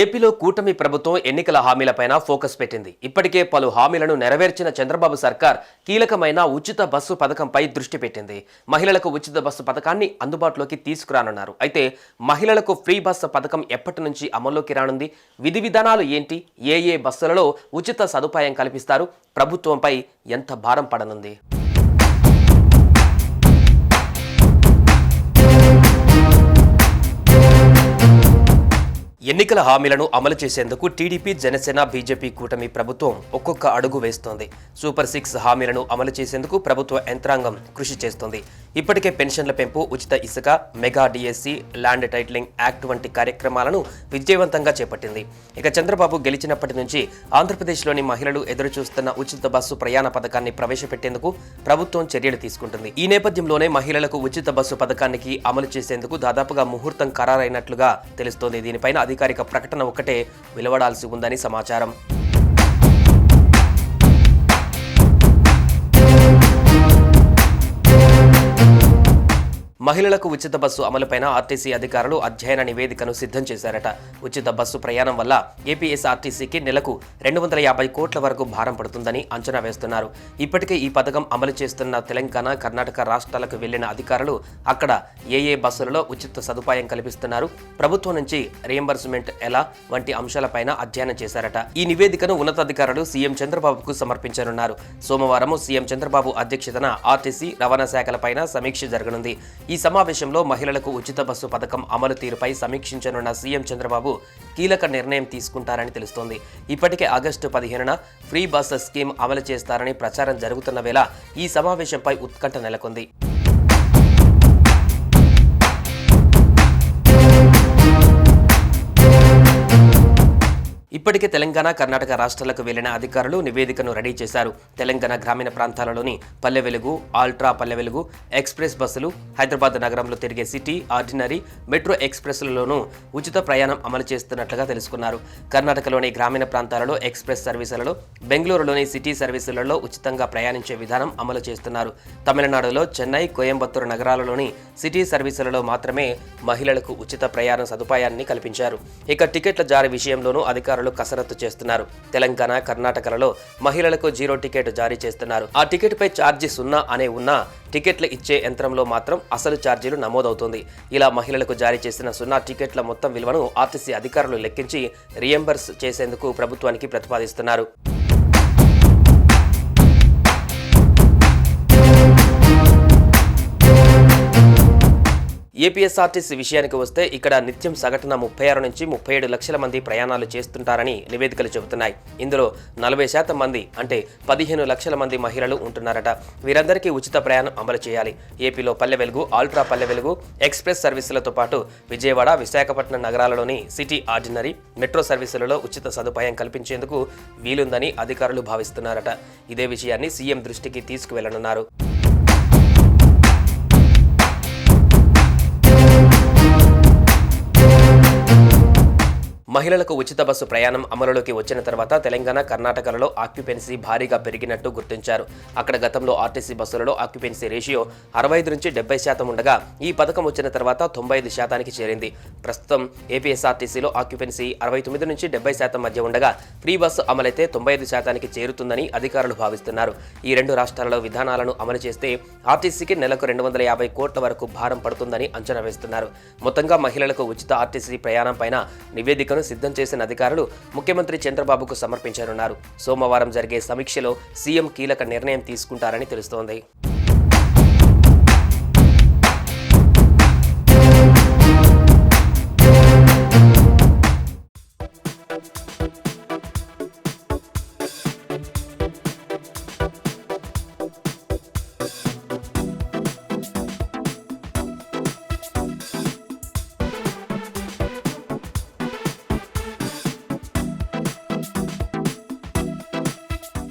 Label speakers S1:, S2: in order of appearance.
S1: ఏపీలో కూటమి ప్రభుత్వం ఎన్నికల హామీలపైన ఫోకస్ పెట్టింది. ఇప్పటికే పలు హామీలను నెరవేర్చిన చంద్రబాబు సర్కార్ కీలకమైన ఉచిత బస్సు పథకంపై దృష్టి పెట్టింది. మహిళలకు ఉచిత బస్సు పథకాన్ని అందుబాటులోకి తీసుకురానున్నారు. అయితే మహిళలకు ఫ్రీ బస్సు పథకం ఎప్పటి నుంచి అమల్లోకి రానుంది? విధి విధానాలు ఏంటి? ఏ ఏ బస్సులలో ఉచిత సదుపాయం కల్పిస్తారు? ప్రభుత్వంపై ఎంత భారం పడనుంది? ఎన్నికల హామీలను అమలు చేసేందుకు టీడీపీ జనసేన బీజేపీ కూటమి ప్రభుత్వం ఒక్కొక్క అడుగు వేస్తోంది. సూపర్ సిక్స్ హామీలను అమలు చేసేందుకు ప్రభుత్వ యంత్రాంగం కృషి చేస్తోంది. ఇప్పటికే పెన్షన్ల పెంపు ఉచిత ఇసుక mega DSC land titling act వంటి కార్యక్రమాలను విజయవంతంగా చేపట్టింది. ఇక చంద్రబాబు గెలిచినప్పటి నుంచి ఆంధ్రప్రదేశ్లోని మహిళలు ఎదురుచూస్తున్న ఉచిత బస్సు ప్రయాణ పథకాన్ని ప్రవేశపెట్టేందుకు ప్రభుత్వం చర్యలు తీసుకుంటుంది. ఈ నేపథ్యంలోనే మహిళలకు ఉచిత బస్సు పథకానికి అమలు చేసేందుకు దాదాపుగా ముహూర్తం ఖరారైనట్లుగా తెలుస్తోంది. దీనిపైన అధికారిక ప్రకటన ఒక్కటే వెలువడాల్సి ఉందని సమాచారం. మహిళలకు ఉచిత బస్సు అమలుపైన ఆర్టీసీ అధికారులు అధ్యయన నివేదికను సిద్ధం చేశారట. ఉచిత బస్సు ప్రయాణం వల్ల ఏపీఎస్ఆర్టీసీకి నెలకు రెండు వందల యాభై కోట్ల వరకు భారం పడుతుందని అంచనా వేస్తున్నారు. ఇప్పటికే ఈ పథకం అమలు చేస్తున్న తెలంగాణ కర్ణాటక రాష్ట్రాలకు వెళ్ళిన అధికారులు అక్కడ ఏ ఏ బస్సులలో ఉచిత సదుపాయం కల్పిస్తున్నారు ప్రభుత్వం నుంచి రియంబర్స్మెంట్ ఎలా వంటి అంశాలపైన అధ్యయనం చేశారట. ఈ నివేదికను ఉన్నతాధికారులు సీఎం చంద్రబాబుకు సమర్పించనున్నారు. సోమవారం సీఎం చంద్రబాబు అధ్యక్షతన ఆర్టీసీ రవాణా శాఖలపైన సమీక్ష జరగనుంది. ఈ సమావేశంలో మహిళలకు ఉచిత బస్సు పథకం అమలు తీరుపై సమీక్షించనున్న సీఎం చంద్రబాబు కీలక నిర్ణయం తీసుకుంటారని తెలుస్తోంది. ఇప్పటికే ఆగస్టు పదిహేనున ఫ్రీ బస్సు స్కీమ్ అమలు చేస్తారని ప్రచారం జరుగుతున్న వేళ ఈ సమావేశంపై ఉత్కంఠ నెలకొంది. ఇప్పటికే తెలంగాణ కర్ణాటక రాష్ట్రాలకు వెళ్ళిన అధికారులు నివేదికను రెడీ చేశారు. తెలంగాణ గ్రామీణ ప్రాంతాలలోని పల్లె వెలుగు ఆల్ట్రా పల్లె వెలుగు ఎక్స్ప్రెస్ బస్సులు హైదరాబాద్ నగరంలో తిరిగే సిటీ ఆర్డినరీ మెట్రో ఎక్స్ప్రెస్లలోనూ ఉచిత ప్రయాణం అమలు చేస్తున్నట్లుగా తెలుసుకున్నారు. కర్ణాటకలోని గ్రామీణ ప్రాంతాలలో ఎక్స్ప్రెస్ సర్వీసులలో బెంగళూరులోని సిటీ సర్వీసులలో ఉచితంగా ప్రయాణించే విధానం అమలు చేస్తున్నారు. తమిళనాడులో చెన్నై కోయంబత్తూరు నగరాలలోని సిటీ సర్వీసులలో మాత్రమే మహిళలకు ఉచిత ప్రయాణ సదుపాయాన్ని కల్పించారు. ఇక టికెట్ల జారీ విషయంలోనూ అధికారులు కసరత్తు చేస్తున్నారు. తెలంగాణ కర్ణాటకలలో మహిళలకు జీరో టికెట్ జారీ చేస్తున్నారు. ఆ టికెట్ పై ఛార్జీ సున్నా అనే ఉన్నా టికెట్లు ఇచ్చే యంత్రంలో మాత్రం అసలు ఛార్జీలు నమోదవుతుంది. ఇలా మహిళలకు జారీ చేసిన సున్నా టికెట్ల మొత్తం విలువను ఆర్టీసీ అధికారులు లెక్కించి రియంబర్స్ చేసేందుకు ప్రభుత్వానికి ప్రతిపాదిస్తున్నారు. ఏపీఎస్ఆర్టీసీ విషయానికి వస్తే ఇక్కడ నిత్యం సగటున ముప్పై ఆరు నుంచి ముప్పై ఏడు లక్షల మంది ప్రయాణాలు చేస్తుంటారని నివేదికలు చెబుతున్నాయి. ఇందులో నలభై శాతం మంది అంటే పదిహేను లక్షల మంది మహిళలు ఉంటున్నారట. వీరందరికీ ఉచిత ప్రయాణం అమలు చేయాలి. ఏపీలో పల్లె వెలుగు ఆల్ట్రా పల్లె వెలుగు ఎక్స్ప్రెస్ సర్వీసులతో పాటు విజయవాడ విశాఖపట్నం నగరాలలోని సిటీ ఆర్డినరీ మెట్రో సర్వీసులలో ఉచిత సదుపాయం కల్పించేందుకు వీలుందని అధికారులు భావిస్తున్నారట. ఇదే విషయాన్ని సీఎం దృష్టికి తీసుకువెళ్ళనున్నారు. మహిళలకు ఉచిత బస్సు ప్రయాణం అమలులోకి వచ్చిన తర్వాత తెలంగాణ కర్ణాటకలలో ఆక్యుపెన్సీ భారీగా పెరిగినట్టు గుర్తించారు. అక్కడ గతంలో ఆర్టీసీ బస్సులలో ఆక్యుపెన్సీ రేషియో అరవై ఐదు నుంచి డెబ్బై శాతం ఉండగా ఈ పథకం వచ్చిన తర్వాత తొంభై ఐదు శాతానికి చేరింది. ప్రస్తుతం ఏపీఎస్ఆర్టీసీలో ఆక్యుపెన్సీ అరవై తొమ్మిది నుంచి డెబ్బై శాతం మధ్య ఉండగా ఫ్రీ బస్సు అమలైతే తొంభై ఐదు శాతానికి చేరుతుందని అధికారులు భావిస్తున్నారు. ఈ రెండు రాష్ట్రాలలో విధానాలను అమలు చేస్తే ఆర్టీసీకి నెలకు రెండు వందల యాభై కోట్ల వరకు భారం పడుతుందని అంచనా వేస్తున్నారు. మొత్తంగా మహిళలకు ఉచిత ఆర్టీసీ ప్రయాణం పైన నివేదికను సిద్ధం చేసిన అధికారులు ముఖ్యమంత్రి చంద్రబాబుకు సమర్పించనున్నారు. సోమవారం జరిగే సమీక్షలో సీఎం కీలక నిర్ణయం తీసుకుంటారని తెలుస్తోంది.